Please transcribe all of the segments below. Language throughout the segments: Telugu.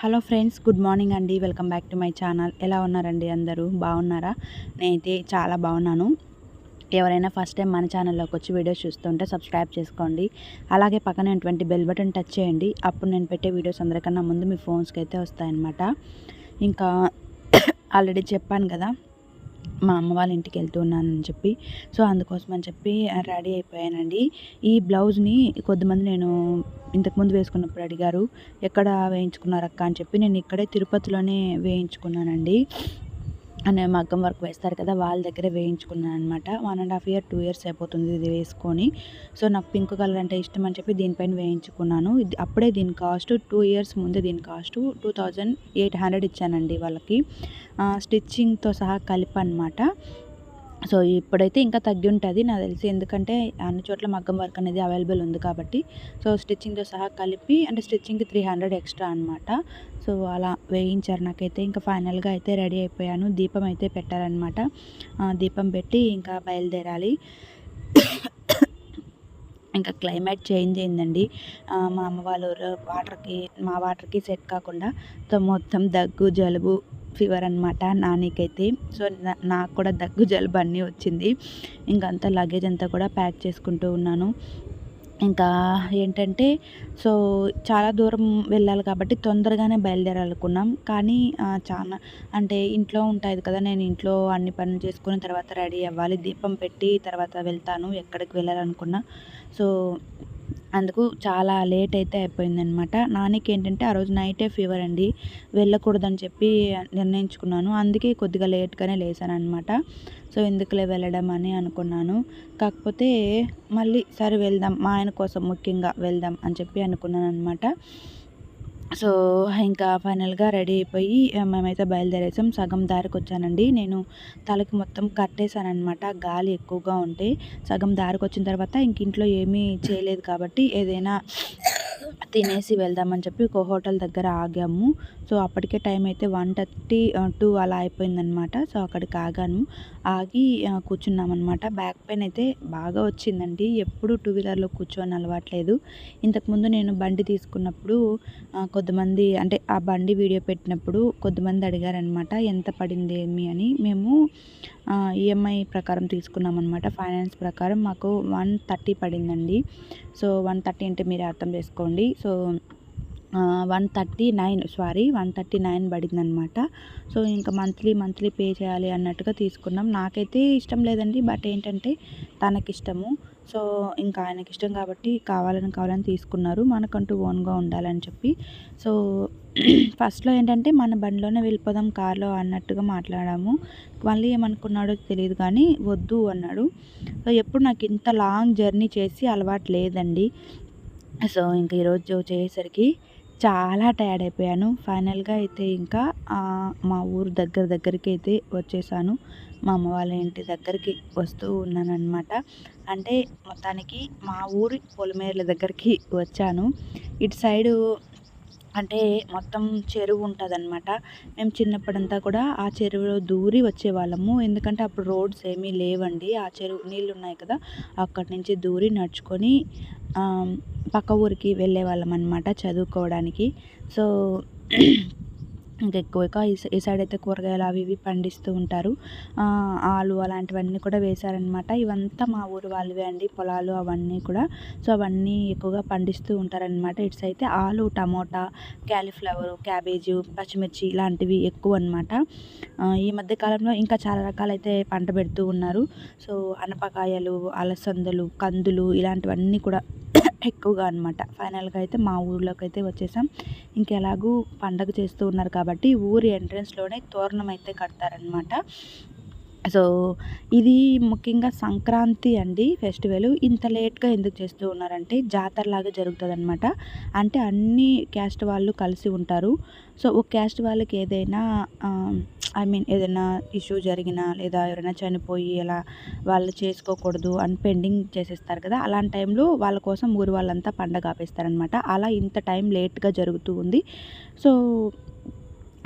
హలో ఫ్రెండ్స్ గుడ్ మార్నింగ్ అండి. Welcome back to my channel. ఎలా ఉన్నారండి అందరూ? బాగున్నారా? నేనైతే చాలా బాగున్నాను. ఎవరైనా ఫస్ట్ టైం మన ఛానల్లోకి వచ్చి వీడియోస్ చూస్తుంటే సబ్స్క్రైబ్ చేసుకోండి. అలాగే పక్కన ఉన్నటువంటి బెల్ బటన్ టచ్ చేయండి. అప్పుడు నేను పెట్టే వీడియోస్ అందరికన్నా ముందు మీ ఫోన్స్కి అయితే వస్తాయన్నమాట. ఇంకా ఆల్రెడీ చెప్పాను కదా మా అమ్మ వాళ్ళ ఇంటికి వెళ్తున్నానని చెప్పి. సో అందుకోసం అని చెప్పి రెడీ అయిపోయానండి. ఈ బ్లౌజ్ని కొద్దిమంది నేను ఇంతకుముందు వేసుకున్నప్పుడు అడిగారు ఎక్కడ వేయించుకున్నారు అక్క అని చెప్పి నేను ఇక్కడే తిరుపతిలోనే వేయించుకున్నానండి. అనే మగ్గం వర్క్ వేస్తారు కదా వాళ్ళ దగ్గర వేయించుకున్నాను అనమాట one and half year two years అయిపోతుంది ఇది వేసుకొని. సో నాకు పింక్ కలర్ అంటే ఇష్టం అని చెప్పి దీనిపైన వేయించుకున్నాను. ఇది అప్పుడే దీని కాస్ట్ టూ ఇయర్స్ ముందే దీని cost two thousand eight hundred ఇచ్చానండి వాళ్ళకి. స్టిచ్చింగ్తో సహా కలిపి అనమాట సో ఇప్పుడైతే ఇంకా తగ్గి ఉంటుంది నాకు తెలిసి. ఎందుకంటే అన్ని చోట్ల మగ్గం వర్క్ అనేది అవైలబుల్ ఉంది కాబట్టి. సో స్టిచ్చింగ్తో సహా కలిపి అంటే స్టిచ్చింగ్కి త్రీ హండ్రెడ్ ఎక్స్ట్రా అనమాట సో అలా వేయించారు నాకైతే. ఇంకా ఫైనల్గా అయితే రెడీ అయిపోయాను. దీపం అయితే పెట్టారనమాట దీపం పెట్టి ఇంకా బయలుదేరాలి. ఇంకా క్లైమేట్ చేంజ్ అయిందండి. మా అమ్మ వాళ్ళు వాటర్కి మా వాటర్కి సెట్ కాకుండా. మొత్తం దగ్గు జలుబు ఫీవర్ అనమాట నానికైతే. సో నాకు కూడా దగ్గు జలుబు అన్నీ వచ్చింది. ఇంకంతా లగేజ్ అంతా కూడా ప్యాక్ చేసుకుంటూ ఉన్నాను. ఇంకా ఏంటంటే సో చాలా దూరం వెళ్ళాలి కాబట్టి తొందరగానే బయలుదేరాలనుకున్నాం. కానీ చాలా అంటే ఇంట్లో ఉంటుంది కదా నేను ఇంట్లో అన్ని పనులు చేసుకుని తర్వాత రెడీ అవ్వాలి. దీపం పెట్టి తర్వాత వెళ్తాను ఎక్కడికి వెళ్ళాలనుకున్నా. సో అందుకు చాలా లేట్ అయితే అయిపోయిందనమాట నాన్నకి ఏంటంటే ఆ రోజు నైటే ఫీవర్ అండి. వెళ్ళకూడదని చెప్పి నిర్ణయించుకున్నాను. అందుకే కొద్దిగా లేట్గానే లేసాను అనమాట సో ఎందుకులే వెళ్ళడం అని అనుకున్నాను. కాకపోతే మళ్ళీ సరే వెళ్దాం మా ఆయన కోసం ముఖ్యంగా వెళ్దాం అని చెప్పి అనుకున్నాను అనమాట సో ఇంకా ఫైనల్గా రెడీ అయిపోయి మేమైతే బయలుదేరేసాం. సగం దారికి వచ్చానండి నేను తలకి మొత్తం కట్టేశాను అనమాట గాలి ఎక్కువగా ఉంటే సగం దారికి వచ్చిన తర్వాత ఇంక ఇంట్లో ఏమీ చేయలేదు కాబట్టి ఏదైనా తినేసి వెళ్దామని చెప్పి ఒక హోటల్ దగ్గర ఆగాము. సో అప్పటికే టైం అయితే వన్ థర్టీ టూ అలా అయిపోయిందనమాట. సో అక్కడికి ఆగాను. ఆగి కూర్చున్నామన్నమాట బ్యాక్ పెయిన్ అయితే బాగా వచ్చిందండి. ఎప్పుడు టూ వీలర్లో కూర్చొని అలవాట్లేదు. ఇంతకుముందు నేను బండి తీసుకున్నప్పుడు కొద్దిమంది అంటే ఆ బండి వీడియో పెట్టినప్పుడు కొద్దిమంది అడిగారనమాట ఎంత పడింది ఏమి? అని. మేము ఈఎంఐ ప్రకారం తీసుకున్నాం అనమాట ఫైనాన్స్ ప్రకారం మాకు వన్ థర్టీ పడిందండి. సో వన్ థర్టీ అంటే మీరు అర్థం చేసుకోండి. So one thirty nine sorry one thirty nine పడిందనమాట so ఇంకా మంత్లీ మంత్లీ పే చేయాలి అన్నట్టుగా తీసుకున్నాం. నాకైతే ఇష్టం లేదండి బట్ ఏంటంటే తనకి ఇష్టము సో ఇంకా ఆయనకి ఇష్టం కాబట్టి కావాలని కావాలని తీసుకున్నారు. మనకంటూ ఓన్గా ఉండాలని చెప్పి. సో ఫస్ట్లో ఏంటంటే మన బండిలోనే వెళ్ళిపోదాం కార్లో అన్నట్టుగా మాట్లాడాము. మళ్ళీ ఏమనుకున్నాడో తెలియదు కానీ వద్దు అన్నాడు. సో ఎప్పుడు నాకు ఇంత లాంగ్ జర్నీ చేసి అలవాటు లేదండి. సో ఇంక ఈరోజు చేసేసరికి చాలా టైర్డ్ అయిపోయాను. ఫైనల్గా అయితే ఇంకా మా ఊరు దగ్గర దగ్గరికి అయితే వచ్చేసాను. మా అమ్మ వాళ్ళ ఇంటి దగ్గరికి వస్తూ ఉన్నానన్నమాట. అంటే మొత్తానికి మా ఊరి పొలిమేర్ల దగ్గరికి వచ్చాను. ఇటు సైడు అంటే మొత్తం చెరువు ఉంటుందన్నమాట. మేము చిన్నప్పుడంతా కూడా ఆ చెరువులో దూరి వచ్చేవాళ్ళము. ఎందుకంటే అప్పుడు రోడ్స్ ఏమీ లేవండి. ఆ చెరువు నీళ్ళు ఉన్నాయి కదా అక్కడి నుంచి దూరి నడుచుకొని పక్క ఊరికి వెళ్ళే వాళ్ళం అనమాట చదువుకోవడానికి. సో ఇంకా ఎక్కువగా ఈ సైడ్ అయితే కూరగాయలు అవి ఇవి పండిస్తూ ఉంటారు. ఆలు అలాంటివన్నీ కూడా వేశారనమాట ఇవంతా మా ఊరు వాళ్ళవే అండి పొలాలు అవన్నీ కూడా. సో అవన్నీ ఎక్కువగా పండిస్తూ ఉంటారనమాట ఇట్స్ అయితే ఆలు టమోటా క్యాలీఫ్లవరు క్యాబేజు పచ్చిమిర్చి ఇలాంటివి ఎక్కువ అనమాట ఈ మధ్య కాలంలో ఇంకా చాలా రకాలైతే పంట పెడుతూ ఉన్నారు. సో అనపకాయలు అలసందలు కందులు ఇలాంటివన్నీ కూడా ఎక్కువగా అనమాట ఫైనల్గా అయితే మా ఊర్లోకి అయితే వచ్చేసాం ఇంకెలాగూ పండగ చేస్తూ ఉన్నారు కాబట్టి ఊరి ఎంట్రన్స్లోనే తోరణం అయితే కడతారనమాట సో ఇది ముఖ్యంగా సంక్రాంతి అండి ఫెస్టివల్. ఇంత లేట్గా ఎందుకు చేస్తూ ఉన్నారంటే జాతరలాగా జరుగుతుంది అనమాట అంటే అన్ని క్యాస్ట్ వాళ్ళు కలిసి ఉంటారు. సో ఒక క్యాస్ట్ వాళ్ళకి ఏదైనా ఐ మీన్ ఏదైనా ఇష్యూ జరిగినా లేదా ఎవరైనా చనిపోయి అలా వాళ్ళు చేసుకోకూడదు అని పెండింగ్ చేసేస్తారు కదా. అలాంటి టైంలో వాళ్ళ కోసం ఊరు వాళ్ళంతా పండగ ఆపేస్తారనమాట అలా ఇంత టైం లేట్గా జరుగుతూ ఉంది. సో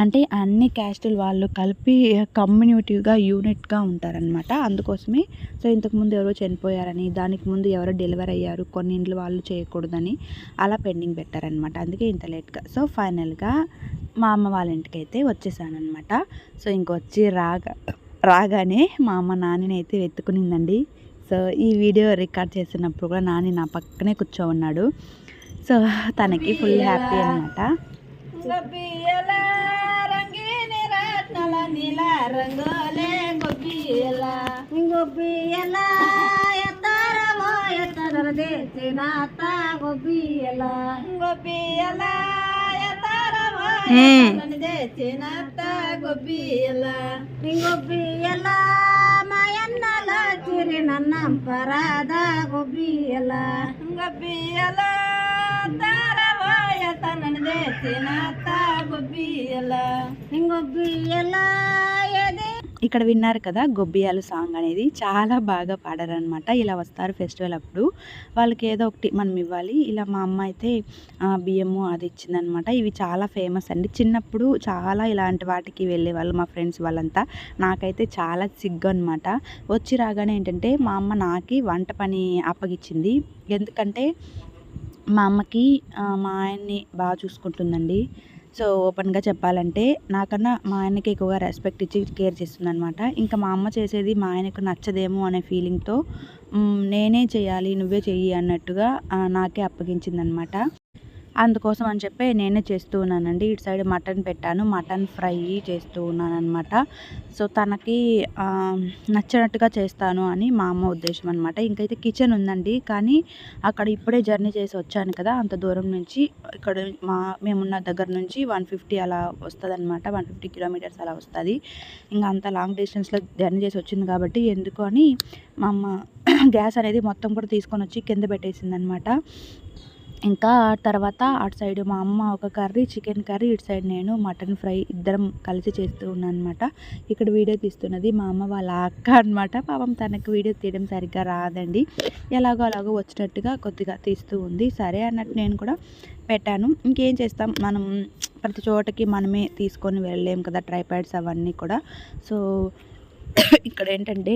అంటే అన్ని క్యాస్టులు వాళ్ళు కలిపి కమ్యూనిటీగా యూనిట్గా ఉంటారనమాట అందుకోసమే. సో ఇంతకుముందు ఎవరో చనిపోయారని దానికి ముందు ఎవరో డెలివరీ అయ్యారు కొన్ని ఇండ్లు వాళ్ళు చేయకూడదని అలా పెండింగ్ పెట్టారనమాట అందుకే ఇంత లేట్గా. సో ఫైనల్గా మా అమ్మ వాళ్ళ ఇంటికి అయితే వచ్చేసానమాట సో ఇంకొచ్చి రాగా రాగానే మా అమ్మ నాన్నని అయితే వెతుకునిందండి. సో ఈ వీడియో రికార్డ్ చేసినప్పుడు కూడా నాని నా పక్కనే కూర్చో ఉన్నాడు సో తనకి ఫుల్ హ్యాపీ అనమాట రంగులే గొబ్బియల గొబ్బియల ఎత్తరమో ఎత్తర దేచిన గొబ్బియల గొబ్బియల ఎత్తరమో దేచిన గొబ్బియల గొబ్బియల మాయన్నల చిరి నన్నం పరాద గొబ్బియల గొబ్బియల తారవాయ తనని దేచిన గొబ్బియల గొబ్బియల ఎదే ఇక్కడ విన్నారు కదా గొబ్బియాలు సాంగ్ అనేది. చాలా బాగా పాడారనమాట ఇలా వస్తారు ఫెస్టివల్ అప్పుడు. వాళ్ళకి ఏదో ఒకటి మనం ఇవ్వాలి. ఇలా మా అమ్మ అయితే బియ్యము అది ఇచ్చిందనమాట ఇవి చాలా ఫేమస్ అండి. చిన్నప్పుడు చాలా ఇలాంటి వాటికి వెళ్ళేవాళ్ళు మా ఫ్రెండ్స్ వాళ్ళంతా. నాకైతే చాలా సిగ్గు అనమాట వచ్చి రాగానే ఏంటంటే మా అమ్మ నాకి వంట పని అప్పగిచ్చింది. ఎందుకంటే మా అమ్మకి మా ఆయన్ని బాగా చూసుకుంటుందండి. సో ఓపెన్గా చెప్పాలంటే నాకన్నా మా ఆయనకి ఎక్కువగా రెస్పెక్ట్ ఇచ్చి కేర్ చేస్తుందనమాట ఇంకా మా అమ్మ చేసేది మా ఆయనకు నచ్చదేమో అనే ఫీలింగ్తో నేనే చేయాలి నువ్వే చెయ్యి అన్నట్టుగా నాకే అప్పగించిందనమాట అందుకోసం అని చెప్పి నేనే చేస్తూ ఉన్నానండి. ఇటు సైడ్ మటన్ పెట్టాను. మటన్ ఫ్రై చేస్తూ ఉన్నాను అనమాట సో తనకి నచ్చినట్టుగా చేస్తాను అని మా అమ్మ ఉద్దేశం అనమాట ఇంకైతే కిచెన్ ఉందండి. కానీ అక్కడ ఇప్పుడే జర్నీ చేసి వచ్చాను కదా అంత దూరం నుంచి. ఇక్కడ మా మేమున్న దగ్గర నుంచి వన్ ఫిఫ్టీ అలా వస్తుంది అనమాట వన్ ఫిఫ్టీ కిలోమీటర్స్ అలా వస్తుంది. ఇంకా అంత లాంగ్ డిస్టెన్స్లో జర్నీ చేసి వచ్చింది కాబట్టి ఎందుకు అని మా అమ్మ గ్యాస్ అనేది మొత్తం కూడా తీసుకొని వచ్చి కింద పెట్టేసింది అనమాట ఇంకా తర్వాత అటు సైడ్ మా అమ్మ ఒక కర్రీ చికెన్ కర్రీ ఇటు సైడ్ నేను మటన్ ఫ్రై ఇద్దరం కలిసి చేస్తూ ఉన్నాను అనమాట ఇక్కడ వీడియో తీస్తున్నది మా అమ్మ వాళ్ళ అక్క అనమాట. పాపం తనకు వీడియో తీయడం సరిగ్గా రాదండి. ఎలాగో అలాగో వచ్చినట్టుగా కొద్దిగా తీస్తూ ఉంది. సరే అన్నట్టు నేను కూడా పెట్టాను. ఇంకేం చేస్తాం? మనం ప్రతి చోటకి మనమే తీసుకొని వెళ్ళలేం కదా ట్రైపాడ్స్ అవన్నీ కూడా. సో ఇక్కడ ఏంటంటే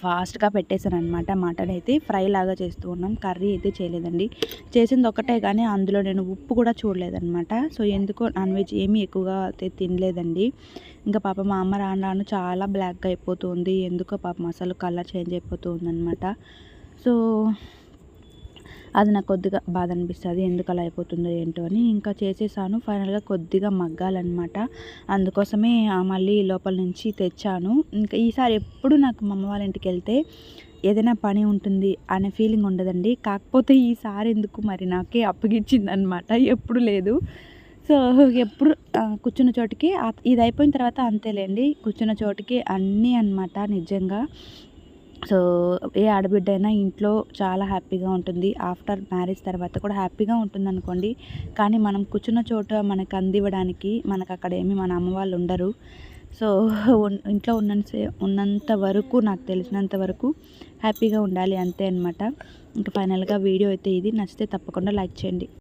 ఫాస్ట్గా పెట్టేశాను అనమాట మటన్ అయితే ఫ్రై లాగా చేస్తూ ఉన్నాం. కర్రీ అయితే చేయలేదండి. చేసింది ఒకటే కానీ అందులో నేను ఉప్పు కూడా చూడలేదనమాట సో ఎందుకో నాన్ వెజ్ ఏమీ ఎక్కువగా అయితే తినలేదండి. ఇంకా పాప మా అమ్మ రాను రాను చాలా బ్లాక్గా అయిపోతుంది ఎందుకో పాపం అసలు కలర్ చేంజ్ అయిపోతూ ఉందన్నమాట. సో అది నాకు కొద్దిగా బాధ అనిపిస్తుంది ఎందుకు అలా అయిపోతుందో ఏంటో అని ఇంకా చేసేసాను. ఫైనల్గా కొద్దిగా మగ్గాలన్నమాట. అందుకోసమే మళ్ళీ లోపల నుంచి తెచ్చాను. ఇంకా ఈసారి ఎప్పుడు నాకు మా అమ్మ వాళ్ళ ఇంటికి వెళ్తే ఏదైనా పని ఉంటుంది అనే ఫీలింగ్ ఉండదండి. కాకపోతే ఈసారి ఎందుకు మరి నాకే అప్పగించిందనమాట ఎప్పుడు లేదు. సో ఎప్పుడు కూర్చున్న చోటికి ఇది అయిపోయిన తర్వాత అంతేలేండి. కూర్చున్న చోటికి అన్నీ అన్నమాట నిజంగా. సో ఏ ఆడబిడ్డ అయినా ఇంట్లో చాలా హ్యాపీగా ఉంటుంది. ఆఫ్టర్ మ్యారేజ్ తర్వాత కూడా హ్యాపీగా ఉంటుంది అనుకోండి కానీ మనం కూర్చున్న చోట మనకు అందివ్వడానికి మనకు అక్కడ ఏమి మన అమ్మ వాళ్ళు ఉండరు. సో ఇంట్లో ఉన్నసే ఉన్నంత వరకు నాకు తెలిసినంత వరకు హ్యాపీగా ఉండాలి అంతే అనమాట ఇంకా ఫైనల్గా వీడియో అయితే ఇది. నచ్చితే తప్పకుండా లైక్ చేయండి.